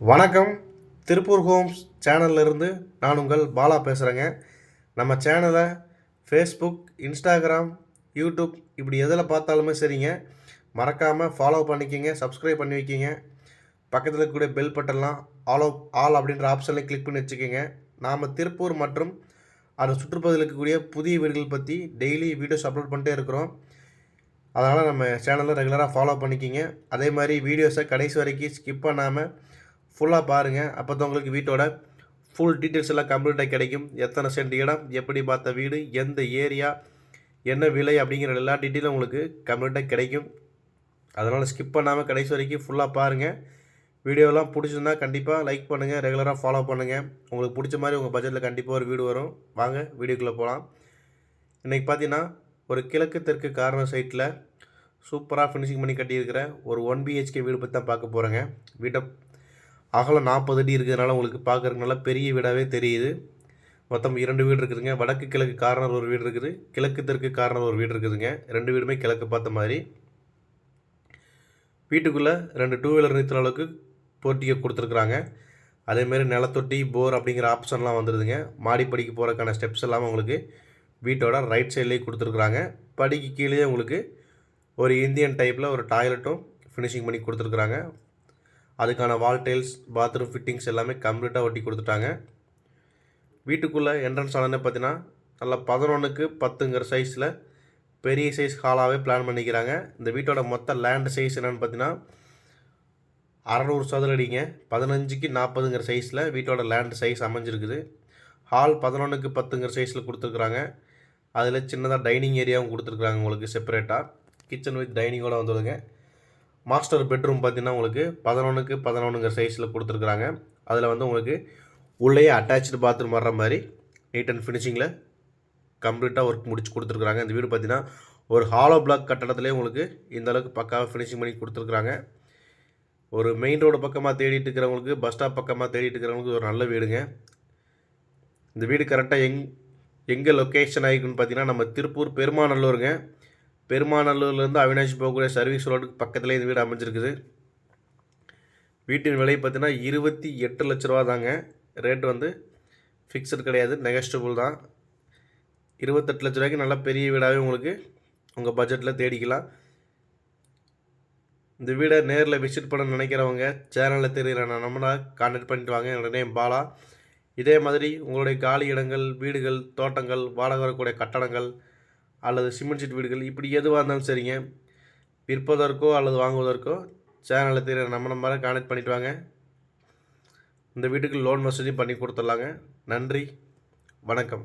வணக்கம். திருப்பூர் ஹோம்ஸ் சேனல்ல இருந்து நான் உங்கள் பாலா பேசுகிறேங்க நம்ம சேனலை ஃபேஸ்புக் இன்ஸ்டாகிராம் யூடியூப் இப்படி எதில் பார்த்தாலுமே சரிங்க. மறக்காமல் ஃபாலோ பண்ணிக்கிங்க சப்ஸ்கிரைப் பண்ணி வைக்கிங்க. பக்கத்தில் இருக்கக்கூடிய பெல் பட்டன்லாம் ஆல் ஆல் அப்படின்ற ஆப்ஷனில் கிளிக் பண்ணி வச்சுக்கோங்க. நாம் திருப்பூர் மற்றும் அது சுற்றுப்பகுதியில் இருக்கக்கூடிய புதிய வீடுகள் பற்றி டெய்லி வீடியோஸ் அப்லோட் பண்ணிட்டே இருக்கிறோம். அதனால் நம்ம சேனலை ரெகுலராக ஃபாலோ பண்ணிக்கிங்க. அதே மாதிரி வீடியோஸை கடைசி வரைக்கும் ஸ்கிப் பண்ணாமல் ஃபுல்லாக பாருங்கள் அப்போ தான் உங்களுக்கு வீட்டோட ஃபுல் டீட்டெயில்ஸ் எல்லாம் கம்ப்ளீட்டாக கிடைக்கும். எத்தனை சென்ட் இடம் எப்படி பார்த்த வீடு எந்த ஏரியா என்ன விலை அப்படிங்கிற எல்லா டீட்டெயிலும் உங்களுக்கு கம்ப்ளீட்டாக கிடைக்கும். அதனால் ஸ்கிப் பண்ணாமல் கடைசி வரைக்கும் ஃபுல்லாக பாருங்கள் வீடியோலாம் பிடிச்சிருந்தா கண்டிப்பாக லைக் பண்ணுங்கள் ரெகுலராக ஃபாலோ பண்ணுங்கள் உங்களுக்கு பிடிச்ச மாதிரி உங்கள் பட்ஜெட்டில் கண்டிப்பாக ஒரு வீடு வரும். வாங்க வீடியோக்குள்ளே போகலாம் இன்றைக்கி பார்த்தீங்கன்னா ஒரு கிழக்கு தெற்கு கார்னர் சைட்டில் சூப்பராக ஃபினிஷிங் பண்ணி கட்டியிருக்கிற ஒரு ஒன் பிஹெச்கே வீடு பற்றி தான் பார்க்க போகிறேங்க வீட்டை அகலம் நாற்பது அடி இருக்கிறதுனால உங்களுக்கு பார்க்குறதுக்கு நல்லா பெரிய வீடாகவே தெரியுது. மொத்தம் இரண்டு வீடு இருக்குதுங்க. வடக்கு கிழக்கு கார்னர் ஒரு வீடு இருக்குது. கிழக்கு தெற்கு கார்னர் ஒரு வீடு இருக்குதுங்க. ரெண்டு வீடுமே கிழக்கு பார்த்த மாதிரி. வீட்டுக்குள்ளே ரெண்டு டூ வீலர் நிறுத்துற அளவுக்கு போட்டியை கொடுத்துருக்குறாங்க. அதேமாரி நிலத்தொட்டி போர் அப்படிங்கிற ஆப்ஷன்லாம் வந்துடுதுங்க மாடிப்படிக்கு போகிறக்கான ஸ்டெப்ஸ் எல்லாம் உங்களுக்கு வீட்டோட ரைட் சைட்லேயே கொடுத்துருக்குறாங்க. படிக்கு கீழே உங்களுக்கு ஒரு இந்தியன் டைப்பில் ஒரு டாய்லெட்டும் ஃபினிஷிங் பண்ணி கொடுத்துருக்குறாங்க. அதுக்கான வால் டைல்ஸ் பாத்ரூம் ஃபிட்டிங்ஸ் எல்லாமே கம்ப்ளீட்டாக ஒட்டி கொடுத்துட்டாங்க. வீட்டுக்குள்ளே என்ட்ரன்ஸ் ஆனது பார்த்தீங்கன்னா நல்லா பதினொன்றுக்கு பத்துங்கிற சைஸில் பெரிய சைஸ் ஹாலாகவே பிளான் பண்ணிக்கிறாங்க. இந்த வீட்டோட மொத்த லேண்ட் சைஸ் என்னென்னு பார்த்தீங்கன்னா அறநூறு சதுர அடிங்க. பதினஞ்சுக்கு நாற்பதுங்கிற சைஸில் வீட்டோட லேண்ட் சைஸ் அமைஞ்சிருக்குது. ஹால் பதினொன்றுக்கு பத்துங்கிற சைஸில் கொடுத்துருக்குறாங்க. அதில் சின்னதாக டைனிங் ஏரியாவும் கொடுத்துருக்குறாங்க உங்களுக்கு செப்பரேட்டாக கிச்சன் வித் டைனிங்கோட வந்துடுங்க மாஸ்டர் பெட்ரூம் பார்த்தீங்கன்னா உங்களுக்கு பதினொன்றுக்கு பதினொன்றுங்கிற சைஸில் கொடுத்துருக்குறாங்க. அதில் வந்து உங்களுக்கு உள்ளேயே அட்டாச்சு பாத்ரூம் வர்ற மாதிரி நீட் அண்ட் ஃபினிஷிங்கில் கம்ப்ளீட்டாக ஒர்க் முடிச்சு கொடுத்துருக்குறாங்க. இந்த வீடு பார்த்தீங்கன்னா ஒரு ஹாலோ பிளாக் கட்டடத்துலேயே உங்களுக்கு இந்த அளவுக்கு பக்காவாக ஃபினிஷிங் பண்ணி கொடுத்துருக்குறாங்க. ஒரு மெயின் ரோடு பக்கமாக தேடிட்டு இருக்கிறவங்களுக்கு பஸ் ஸ்டாப் பக்கமாக தேடிட்டு இருக்கிறவங்களுக்கு ஒரு நல்ல வீடுங்க. இந்த வீடு கரெக்டாக எங் எங்கே லொக்கேஷன் ஆகிருக்குன்னு பார்த்தீங்கன்னா நம்ம திருப்பூர் பெருமாநல்லூருங்க. பெருமாநல்லூர்லேருந்து அவினாஷ் போகக்கூடிய சர்வீஸ் ரோடுக்கு பக்கத்துலேயே இந்த வீடு அமைஞ்சிருக்குது. வீட்டின் விலை பார்த்தீங்கன்னா இருபத்தி எட்டு லட்ச ரூபா தாங்க. ரேட் வந்து ஃபிக்ஸட் கிடையாது நெகஸ்டபுள் தான். இருபத்தெட்டு லட்ச ரூபாய்க்கு நல்லா பெரிய வீடாகவே உங்களுக்கு உங்கள் பட்ஜெட்டில் தேடிக்கலாம். இந்த வீடை நேரில் விசிட் பண்ண நினைக்கிறவங்க சேனலில் தெரிகிற நம்மளை கான்டாக்ட் பண்ணிட்டு வாங்க. என்னோட நேம் பாலா. இதே மாதிரி உங்களுடைய காலி இடங்கள் வீடுகள் தோட்டங்கள் வாடகை வரக்கூடிய கட்டடங்கள் அல்லது சிமெண்ட் சீட் வீடுகள் இப்படி எதுவாக இருந்தாலும் சரிங்க. விற்பதற்கோ அல்லது வாங்குவதற்கோ சேனலில் தெரிய நம்ம நம்பரை கான்டாக்ட் பண்ணிட்டு வாங்க. இந்த வீட்டுக்கு லோன் வசதியும் பண்ணி கொடுத்துட்லாங்க. நன்றி. வணக்கம்.